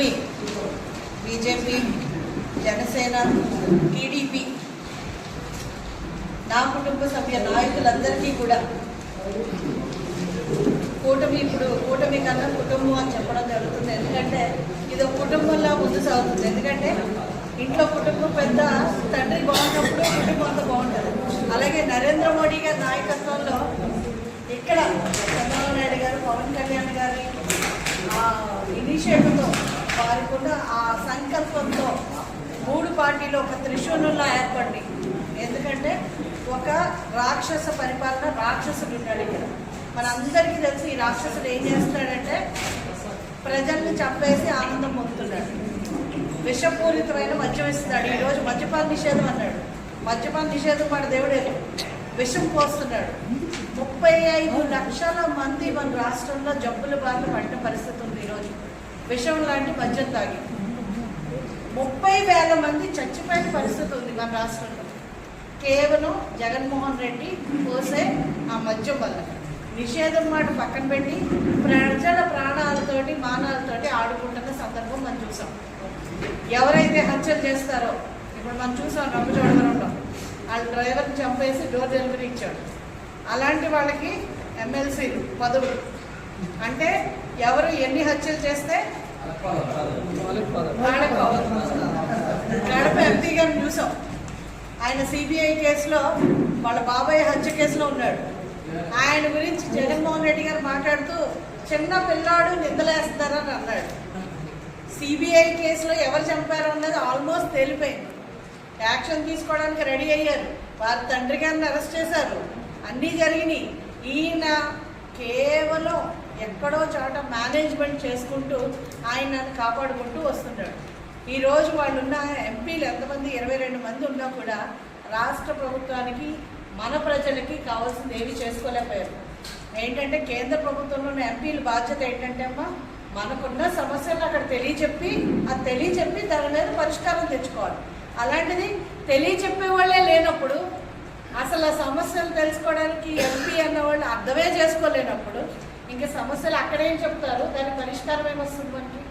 కూటమి BJP Janasena TDP నా కుటుంబ సభ్య నాయకులందరికీ కూడా కూటమి ఇప్పుడు కూటమి కన్నా కుటుంబం అని చెప్పడం జరుగుతుంది. ఎందుకంటే ఇది ఒక కుటుంబంలా ముందు సాగుతుంది. ఎందుకంటే ఇంట్లో కుటుంబం పెద్ద తండ్రి బాగున్నప్పుడు కుటుంబం అంతా బాగుంటుంది. అలాగే నరేంద్ర మోడీ గారి నాయకత్వంలో ఇక్కడ చంద్రబాబు నాయుడు గారు పవన్ కళ్యాణ్ గారి ఇనిషియేటివ్తో వారికి కూడా ఆ సంకల్పంతో మూడు పార్టీలు ఒక త్రిశూలంలా ఏర్పడి ఎందుకంటే ఒక రాక్షస పరిపాలన రాక్షసుడు ఉన్నాడు ఇక్కడ. మనందరికీ తెలిసి ఈ రాక్షసుడు ఏం చేస్తాడంటే ప్రజల్ని చంపేసి ఆనందం పొందుతున్నాడు. విషపూరితమైన మద్యం ఇస్తున్నాడు. ఈరోజు మద్యపాన నిషేధం అన్నాడు. మద్యపాన నిషేధం మన దేవుడే విషం పోస్తున్నాడు. ముప్పై ఐదు లక్షల మంది మన రాష్ట్రంలో జబ్బుల బారిన పడిన పరిస్థితి ఉంది ఈరోజు విషం లాంటి మద్యం తాగి. ముప్పై వేల మంది చచ్చిపోయిన పరిస్థితి ఉంది మన రాష్ట్రంలో. కేవలం జగన్మోహన్ రెడ్డి పోసే ఆ మద్యం వల్ల. నిషేధం మాట పక్కన పెట్టి ప్రజల ప్రాణాలతోటి మానాలతోటి ఆడుకుంటున్న సందర్భం మనం చూసాం. ఎవరైతే హత్యలు చేస్తారో ఇప్పుడు మనం చూసాం రంగుచోడవరంలో వాళ్ళ డ్రైవర్ని చంపేసి డోర్ డెలివరీ ఇచ్చాడు. అలాంటి వాళ్ళకి ఎమ్మెల్సీలు పదవులు. అంటే ఎవరు ఎన్ని హత్యలు చేస్తే గడప ఎంపీ గారిని చూసాం ఆయన సిబిఐ కేసులో వాళ్ళ బాబాయ్ హత్య కేసులో ఉన్నాడు. ఆయన గురించి జగన్మోహన్ రెడ్డి గారు మాట్లాడుతూ చిన్న పిల్లాడు నిందలేస్తారని అన్నాడు. సిబిఐ కేసులో ఎవరు చంపారో అన్నది ఆల్మోస్ట్ తేలిపోయింది. యాక్షన్ తీసుకోవడానికి రెడీ అయ్యారు. వారి తండ్రి గారిని అరెస్ట్ చేశారు. అన్నీ జరిగినాయి. ఈయన కే ఎక్కడో చోట మేనేజ్మెంట్ చేసుకుంటూ ఆయనను కాపాడుకుంటూ వస్తున్నాడు. ఈరోజు వాళ్ళున్న ఎంపీలు ఎంతమంది? ఇరవై రెండు మంది ఉన్నా కూడా రాష్ట్ర ప్రభుత్వానికి మన ప్రజలకి కావాల్సింది ఏవి చేసుకోలేకపోయారు. ఏంటంటే కేంద్ర ప్రభుత్వంలో ఉన్న ఎంపీల బాధ్యత ఏంటంటే అమ్మా మనకున్న సమస్యలు అక్కడ తెలియచెప్పి అది తెలియచెప్పి దాని మీద పరిష్కారం తెచ్చుకోవాలి. అలాంటిది తెలియచెప్పే వాళ్ళే లేనప్పుడు అసలు ఆ సమస్యలు తెలుసుకోవడానికి ఎంపీ అన్న వాళ్ళు అర్థమే చేసుకోలేనప్పుడు ఇంకా సమస్యలు అక్కడేం చెప్తారు? దాని పరిష్కారం ఏమొస్తుంది మనకి?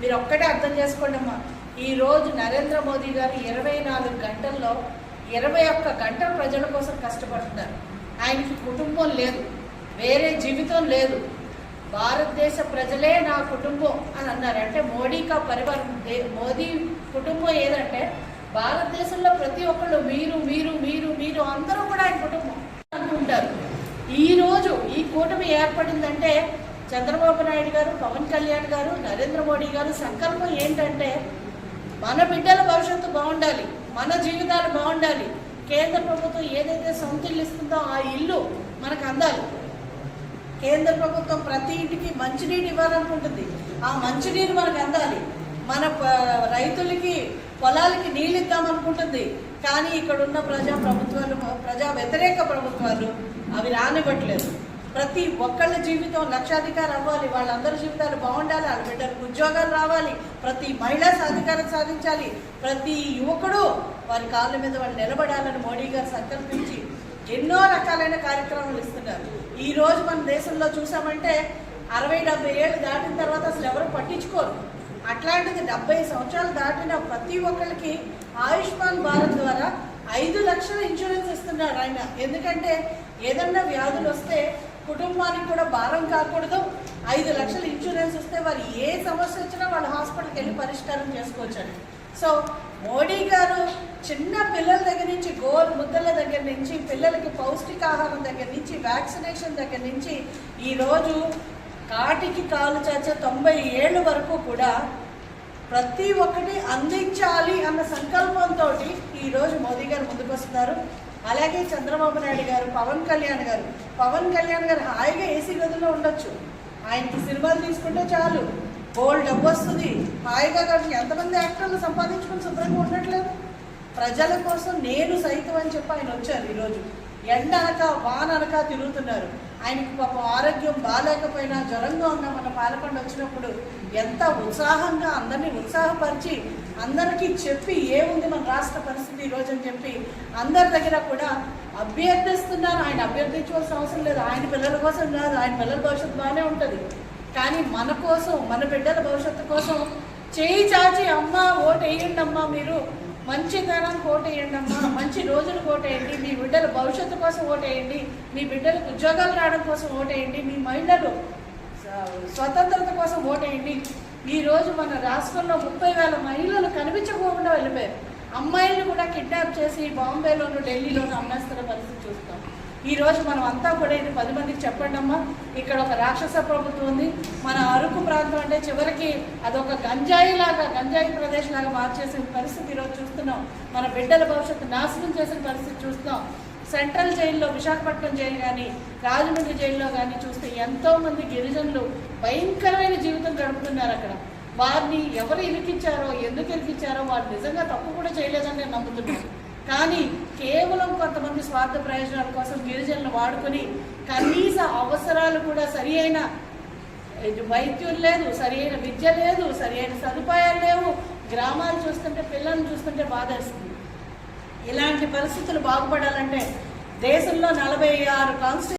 మీరు ఒక్కటే అర్థం చేసుకోండి అమ్మా. ఈరోజు నరేంద్ర మోదీ గారు ఇరవై నాలుగు గంటల్లో ఇరవై ఒక్క గంటల ప్రజల కోసం కష్టపడుతున్నారు. ఆయనకి కుటుంబం లేదు. వేరే జీవితం లేదు. భారతదేశ ప్రజలే నా కుటుంబం అని అన్నారు. అంటే మోడీ కా పరివారం దే- మోదీ కుటుంబం ఏదంటే భారతదేశంలో ప్రతి ఒక్కళ్ళు మీరు మీరు మీరు మీరు అందరూ కూడా ఆయన కుటుంబం అనుకుంటారు ఈరోజు ఈ కూటమి ఏర్పడిందంటే చంద్రబాబు నాయుడు గారు పవన్ కళ్యాణ్ గారు నరేంద్ర మోడీ గారు సంకల్పం ఏంటంటే మన బిడ్డల భవిష్యత్తు బాగుండాలి మన జీవితాలు బాగుండాలి. కేంద్ర ప్రభుత్వం ఏదైతే సొంత ఇల్లు ఇస్తుందో ఆ ఇల్లు మనకు అందాలి. కేంద్ర ప్రభుత్వం ప్రతి ఇంటికి మంచినీరు ఇవ్వాలనుకుంటుంది ఆ మంచినీరు మనకు అందాలి. మన ప- రైతులకి పొలాలకి నీళ్ళు ఇద్దామనుకుంటుంది కానీ ఇక్కడ ఉన్న ప్రజా ప్రభుత్వాలు ప్రజా వ్యతిరేక ప్రభుత్వాలు అవి రానివ్వట్లేదు. ప్రతి ఒక్కళ్ళ జీవితం లక్షాధికారం అవ్వాలి వాళ్ళందరి జీవితాలు బాగుండాలి వాళ్ళ బిడ్డలకు ఉద్యోగాలు రావాలి ప్రతి మహిళా సాధికారం సాధించాలి ప్రతి యువకుడు వారి కాళ్ళ మీద వాళ్ళు నిలబడాలని మోడీ గారు సంకల్పించి ఎన్నో రకాలైన కార్యక్రమాలు ఇస్తున్నారు. ఈ రోజు మన దేశంలో చూసామంటే అరవై డెబ్బై ఏళ్ళు దాటిన తర్వాత అసలు ఎవరు పట్టించుకోరు. అట్లాంటిది డెబ్బై సంవత్సరాలు దాటిన ప్రతి ఒక్కరికి ఆయుష్మాన్ భారత్ ద్వారా ఐదు లక్షల ఇన్సూరెన్స్ చేస్తున్నాడు ఆయన. ఎందుకంటే ఏదన్నా వ్యాధులు వస్తే కుటుంబానికి కూడా భారం కాకూడదు. ఐదు లక్షల ఇన్సూరెన్స్ వస్తే వారు ఏ సమస్య వచ్చినా వాళ్ళ హాస్పిటల్కి వెళ్ళి పరిష్కారం చేసుకోవచ్చండి. సో మోడీ గారు చిన్న పిల్లల దగ్గర నుంచి గోల్ ముద్దల దగ్గర నుంచి పిల్లలకి పౌష్టికాహారం దగ్గర నుంచి వ్యాక్సినేషన్ దగ్గర నుంచి ఈరోజు కాటికి కాలు చాచే తొంభై ఏళ్ళ వరకు కూడా ప్రతి ఒక్కటి అందించాలి అన్న సంకల్పంతో ఈరోజు మోదీ గారు ముందుకు వస్తున్నారు అలాగే చంద్రబాబు నాయుడు గారు పవన్ కళ్యాణ్ గారు. పవన్ కళ్యాణ్ గారు హాయిగా ఏసీ గదిలో ఉండొచ్చు. ఆయనకి సినిమాలు తీసుకుంటే చాలు. గోల్డ్ డబ్బు వస్తుంది. హాయిగా కాబట్టి ఎంతమంది యాక్టర్లు సంపాదించుకుని శుభ్రంగా ఉండట్లేదు? ప్రజల కోసం నేను సైతం అని చెప్పి ఆయన వచ్చారు ఈరోజు. ఎండ అనక వాన అనక తిరుగుతున్నారు. ఆయనకి పాపం ఆరోగ్యం బాగాలేకపోయినా జ్వరంగా ఉన్న మన పాలకొండ వచ్చినప్పుడు ఎంత ఉత్సాహంగా అందరినీ ఉత్సాహపరిచి అందరికీ చెప్పి ఏముంది మన రాష్ట్ర పరిస్థితి ఈరోజు అని చెప్పి అందరి దగ్గర కూడా అభ్యర్థిస్తున్నారు. ఆయన అభ్యర్థించవలసిన అవసరం లేదు. ఆయన పిల్లల కోసం కాదు ఆయన పిల్లల భవిష్యత్తు బాగానే ఉంటుంది. కానీ మన కోసం మన బిడ్డల భవిష్యత్తు కోసం చేయి చాచి అమ్మ ఓటు వేయండి అమ్మా మీరు. మంచి కాలం ఓటు అమ్మా మంచి రోజులు ఓటు వేయండి మీ బిడ్డల భవిష్యత్తు కోసం ఓటేయండి వేయండి మీ బిడ్డలకు ఉద్యోగాలు రావడం కోసం ఓటేయండి వేయండి మీ మహిళలు స్వతంత్రత కోసం ఓటేయండి వేయండి. ఈ రోజు మన రాష్ట్రంలో ముప్పై వేల మహిళలు కనిపించకుండా వెళ్ళిపోయారు. అమ్మాయిలను కూడా కిడ్నాప్ చేసి బాంబేలోను ఢిల్లీలోను అమ్మేస్తున్న పరిస్థితి చూస్తాం ఈ రోజు మనం అంతా కూడా ఇది పది మందికి చెప్పండి అమ్మా. ఇక్కడ ఒక రాక్షస ప్రభుత్వం ఉంది. మన అరకు ప్రాంతం అంటే చివరికి అదొక గంజాయి లాగా గంజాయి ప్రదేశ్ లాగా మార్చేసిన పరిస్థితి ఈరోజు చూస్తున్నాం. మన బిడ్డల భవిష్యత్తు నాశనం చేసిన పరిస్థితి చూస్తున్నాం. సెంట్రల్ జైల్లో విశాఖపట్నం జైలు కానీ రాజమండ్రి జైల్లో కానీ చూస్తే ఎంతోమంది గిరిజనులు భయంకరమైన జీవితం గడుపుతున్నారు అక్కడ. వారిని ఎవరు ఇరికిచ్చారో ఎందుకు ఇరికిచ్చారో వారు నిజంగా తప్పు కూడా చేయలేదని నేను నమ్ముతున్నాను. కానీ కేవలం కొంతమంది స్వార్థ ప్రయోజనాల కోసం గిరిజనులు వాడుకొని కనీస అవసరాలు కూడా సరి అయిన వైద్యులు లేదు సరి అయిన విద్య లేదు సరి అయిన సదుపాయాలు లేవు. గ్రామాలు చూస్తుంటే పిల్లల్ని చూస్తుంటే బాధేస్తుంది. ఇలాంటి పరిస్థితులు బాగుపడాలంటే దేశంలో నలభై ఆరు కాన్స్టి